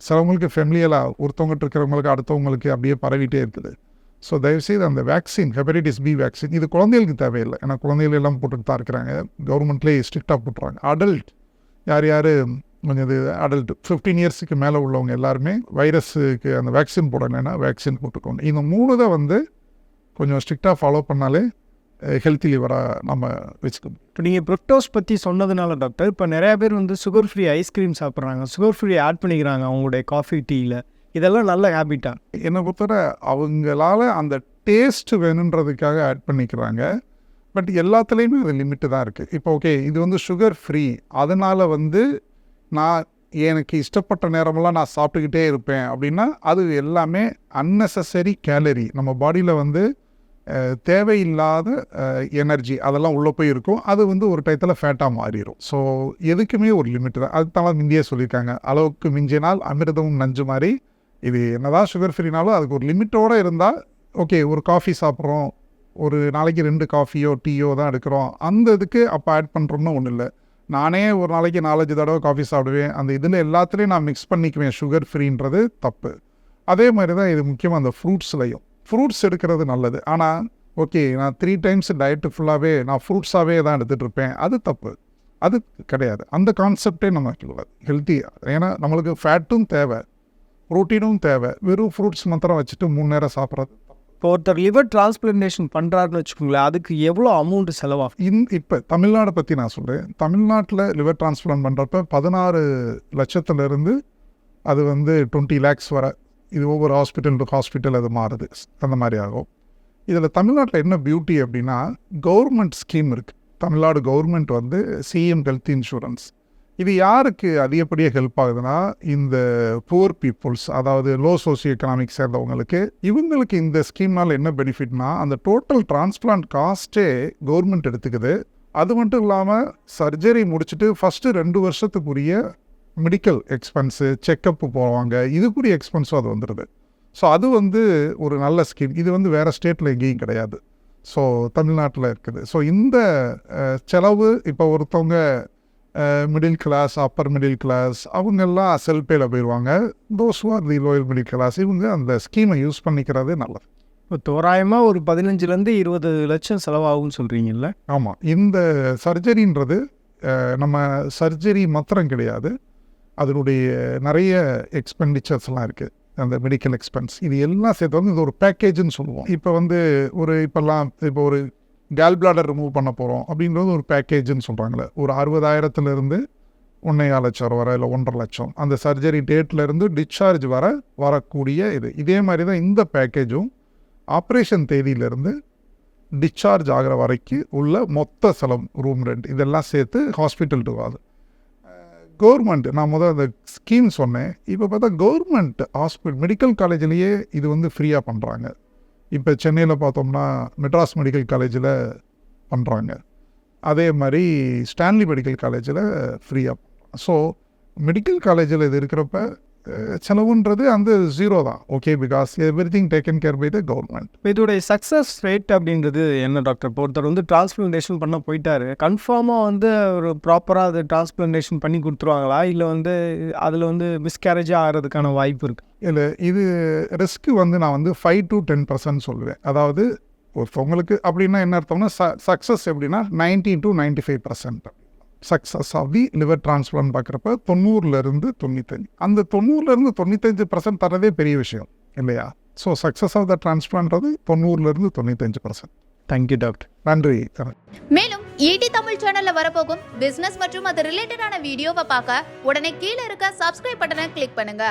சிலவங்களுக்கு ஃபெமிலியலாக ஒருத்தவங்ககிட்ட இருக்கிறவங்களுக்கு அடுத்தவங்களுக்கு அப்படியே பரவிட்டே இருக்குது. ஸோ தயவுசெய்து அந்த வேக்சின் ஹெப்படைட்டிஸ் பி வேக்சின் இது குழந்தைகளுக்கு தேவையில்லை. ஏன்னா குழந்தைகள் எல்லாம் போட்டுட்டு தான் இருக்கிறாங்க. கவர்மெண்ட்லேயே ஸ்ட்ரிக்டாக போட்டுறாங்க. அடல்ட் யார் யார் கொஞ்சம் இது அடல்ட் ஃபிஃப்டீன் இயர்ஸுக்கு மேலே உள்ளவங்க எல்லாருமே வைரஸுக்கு அந்த வேக்சின் போடலைன்னா வேக்சின் போட்டுக்கோங்க. இந்த மூணு தான் வந்து கொஞ்சம் ஸ்ட்ரிக்டாக ஃபாலோ பண்ணாலே ஹெல்த்தி லிவராக நம்ம வச்சுக்க முடியும் இப்போ நீங்கள் ப்ரொக்டோஸ் பற்றி சொன்னதுனால டாக்டர் இப்போ நிறைய பேர் வந்து சுகர் ஃப்ரீ ஐஸ்கிரீம் சாப்பிட்றாங்க. சுகர் ஃப்ரீ ஆட் பண்ணிக்கிறாங்க அவங்களுடைய காஃபி டீயில் இதெல்லாம் நல்ல ஹேபிட்டா என்னை பொறுத்தவரை அவங்களால அந்த டேஸ்ட் வேணுன்றதுக்காக ஆட் பண்ணிக்கிறாங்க. பட் எல்லாத்துலேயுமே அது லிமிட்டு தான் இருக்குது இப்போ ஓகே இது வந்து சுகர் ஃப்ரீ அதனால் வந்து நான் எனக்கு இஷ்டப்பட்ட நேரமெல்லாம் நான் சாப்பிட்டுக்கிட்டே இருப்பேன் அப்படின்னா அது எல்லாமே அன்னெசரி கேலரி நம்ம பாடியில் வந்து தேவையில்லாத எனர்ஜி அதெல்லாம் உள்ளே போய் இருக்கும். அது வந்து ஒரு டயத்தில் ஃபேட்டாக மாறிடும் ஸோ எதுக்குமே ஒரு லிமிட் தான். அதுதான் இந்தியா சொல்லியிருக்காங்க. அளவுக்கு மிஞ்சினால் அமிர்தமும் நஞ்சு மாதிரி இது என்னதான் சுகர் ஃப்ரீனாலும் அதுக்கு ஒரு லிமிட்டோடு இருந்தால் ஓகே ஒரு காஃபி சாப்பிட்றோம். ஒரு நாளைக்கு ரெண்டு காஃபியோ டீயோ தான் எடுக்கிறோம். அந்த இதுக்கு அப்போ ஆட் பண்ணுறோம்னு ஒன்றும் இல்லை. நானே ஒரு நாளைக்கு நாலஞ்சு தடவை காஃபி சாப்பிடுவேன். அந்த இதில் எல்லாத்துலேயும் நான் மிக்ஸ் பண்ணிக்குவேன். சுகர் ஃப்ரீன்றது தப்பு. அதே மாதிரி தான் இது முக்கியமாக அந்த ஃப்ரூட்ஸ்லையும் ஃப்ரூட்ஸ் எடுக்கிறது நல்லது. ஆனால் ஓகே நான் த்ரீ டைம்ஸ் டயட்டு ஃபுல்லாகவே நான் ஃப்ரூட்ஸாகவே தான் எடுத்துகிட்டு இருப்பேன் அது தப்பு. அது கிடையாது. அந்த கான்செப்டே நம்ம ஹெல்த்தி ஏன்னா நம்மளுக்கு ஃபேட்டும் தேவை. ப்ரோட்டீனும் தேவை. வெறும் ஃப்ரூட்ஸ் மாத்திரம் வச்சுட்டு மூணு நேரம் சாப்பிட்றது இப்போ ஒருத்தர் லிவர் டிரான்ஸ்பிளண்டேஷன் பண்ணுறாருன்னு வச்சுக்கோங்களேன் அதுக்கு எவ்வளோ அமௌண்ட் செலவாகும்? இன் இப்போ தமிழ்நாடை பற்றி நான் சொல்கிறேன் தமிழ்நாட்டில் லிவர் டிரான்ஸ்பிளான்ட் பண்ணுறப்ப பதினாறு லட்சத்துலேருந்து அது வந்து டுவெண்ட்டி லேக்ஸ் வர இது ஒவ்வொரு ஹாஸ்பிட்டல் டு ஹாஸ்பிட்டல் அது மாறுது. அந்த மாதிரி ஆகும். இதில் தமிழ்நாட்டில் என்ன பியூட்டி அப்படின்னா கவர்மெண்ட் ஸ்கீம் இருக்குது தமிழ்நாடு கவர்மெண்ட் வந்து சிஎம் ஹெல்த் இன்சூரன்ஸ் இது யாருக்கு அதிகப்படியாக ஹெல்ப் ஆகுதுன்னா இந்த புவர் பீப்புள்ஸ் அதாவது லோ சோசியோ எக்கனாமிக் சேர்ந்தவங்களுக்கு. இவங்களுக்கு இந்த ஸ்கீம்னால் என்ன பெனிஃபிட்னா அந்த டோட்டல் டிரான்ஸ்பிளான்ட் காஸ்ட்டே கவர்மெண்ட் எடுத்துக்குது. அது மட்டும் இல்லாமல் சர்ஜரி முடிச்சுட்டு ஃபஸ்ட்டு ரெண்டு வருஷத்துக்குரிய மெடிக்கல் எக்ஸ்பென்ஸு செக்கப்பு போவாங்க. இதுக்குரிய எக்ஸ்பென்ஸும் அது வந்துடுது ஸோ அது வந்து ஒரு நல்ல ஸ்கீம் இது வந்து வேறு ஸ்டேட்டில் எங்கேயும் கிடையாது. ஸோ தமிழ்நாட்டில் இருக்குது. ஸோ இந்த செலவு இப்போ ஒருத்தவங்க middle class upper middle class அவங்கெல்லாம் செல்பேல போயிடுவாங்க those are the lower middle class இவங்க அந்த ஸ்கீமை யூஸ் பண்ணிக்கிறது நல்லது. இப்போ தோராயமாக ஒரு பதினஞ்சுலேருந்து இருபது லட்சம் செலவாகும்னு சொல்கிறீங்கல்ல ஆமாம் இந்த சர்ஜரின்றது நம்ம சர்ஜரி மாத்திரம் கிடையாது. அதனுடைய நிறைய எக்ஸ்பெண்டிச்சர்ஸ்லாம் இருக்குது அந்த மெடிக்கல் எக்ஸ்பென்ஸ் இது எல்லாம் சேர்த்து வந்து இது ஒரு பேக்கேஜ்னு சொல்லுவோம். இப்போ வந்து ஒரு இப்போல்லாம் இப்போ ஒரு கேல் பிளாடர் ரிமூவ் பண்ண போகிறோம் அப்படின்றது ஒரு பேக்கேஜ்னு சொல்கிறாங்களே ஒரு அறுபதாயிரத்துலேருந்து ஒன்றையா லட்சம் வர இல்லை ஒன்றரை லட்சம். அந்த சர்ஜரி டேட்லேருந்து டிஸ்சார்ஜ் வர வரக்கூடிய இது. இதே மாதிரி தான் இந்த பேக்கேஜும் ஆப்ரேஷன் தேதியிலேருந்து டிஸ்சார்ஜ் ஆகிற வரைக்கும் உள்ள மொத்த செலவு ரூம் ரெண்ட் இதெல்லாம் சேர்த்து ஹாஸ்பிட்டல் டு அது கவர்மெண்ட் நான் முதல் அந்த ஸ்கீம் சொன்னேன். இப்போ பார்த்தா கவர்மெண்ட் ஹாஸ்பிட்டல் மெடிக்கல் காலேஜ்லேயே இது வந்து ஃப்ரீயாக பண்ணுறாங்க இப்போ சென்னையில் பார்த்தோம்னா மெட்ராஸ் மெடிக்கல் காலேஜில் பண்ணுறாங்க அதே மாதிரி ஸ்டான்லி மெடிக்கல் காலேஜில் ஃப்ரீயாக ஸோ மெடிக்கல் காலேஜில் இது இருக்கிறப்ப செலவுன்றது அந்த ஜீரோ தான். Okay because everything taken care by the government இதோடைய சக்ஸஸ் ரேட் அப்படின்றது என்ன டாக்டர் இப்போ ஒருத்தர் வந்து டிரான்ஸ்பிளண்டேஷன் பண்ண போயிட்டாரு. கன்ஃபார்மாக வந்து ஒரு ப்ராப்பராக அது டிரான்ஸ்பிளண்டேஷன் பண்ணி கொடுத்துருவாங்களா? இல்லை வந்து அதில் வந்து மிஸ்கேரேஜாக ஆகிறதுக்கான வாய்ப்பு இருக்குது இல்லை இது ரிஸ்க்கு வந்து நான் வந்து ஃபைவ் டு டென் பர்சன்ட் சொல்லுவேன். அதாவது ஒருத்தவங்களுக்கு அப்படின்னா என்ன அர்த்தம்னா ச சக்ஸஸ் எப்படின்னா ninety to ninety five percent success of the liver transplant பார்க்குறப்ப தொண்ணூறுலேருந்து தொண்ணூத்தஞ்சு. அந்த தொண்ணூறுலேருந்து தொண்ணூத்தஞ்சு பர்சன்ட் தரதே பெரிய விஷயம் இல்லையா? ஸோ சக்ஸஸ் ஆஃப் த டிரான்ஸ்பிளான்றது தொண்ணூறுலேருந்து தொண்ணூத்தஞ்சு பர்சன்ட் தேங்க்யூ டாக்டர் நன்றி மேலும் ஈடி தமிழ் சேனல்ல வரப்போகும் பிசினஸ் மற்றும் அது ரிலேட்டடான வீடியோவை பார்க்க உடனே கீழே இருக்க சப்ஸ்கிரைப் பட்டனை கிளிக் பண்ணுங்க.